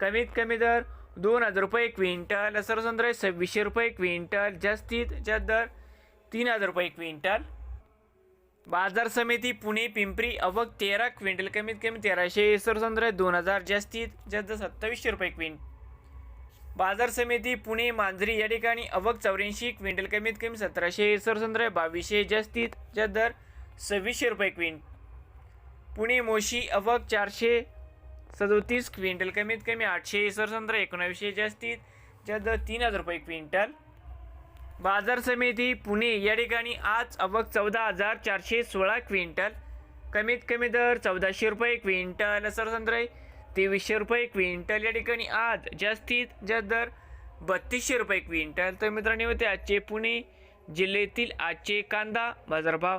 कमीत कमी दर दोन हजार रुपये क्विंटल सर्वसाधारण सव्वीसशे रुपये क्विंटल जास्तीत जास्त दर तीन हजार रुपये क्विंटल. बाजार समिती पुणे पिंपरी अवक तेरा क्विंटल कमीत कमी तेराशे सर्वसाधारण दोन हजार जास्तीत जास्त सत्तावीसशे रुपये क्विंट बाजार समिती पुणे मांजरी या ठिकाणी अवक चौऱ्याऐंशी क्विंटल कमीत कमी सतराशे सरसंद्र बावीसशे जास्तीत जास्त दर सव्वीसशे रुपये क्विंट पुणे मोशी अवक चारशे सदोतीस क्विंटल कमीत कमी आठशे सरसंद्र एकोणावीसशे जास्तीत जास्त दर तीन हजार रुपये क्विंटल. बाजार समिती पुणे या ठिकाणी आज अवक चौदा हजार चारशे सोळा क्विंटल. कमीत कमी दर चौदाशे रुपये क्विंटल सरसंद्र तेवीसशे रुपये क्विंटल या ठिकाणी आज जास्तीत जास्त दर बत्तीसशे रुपये क्विंटल. तर मित्रांनो होते आजचे पुणे जिल्ह्यातील आजचे कांदा बाजारभाव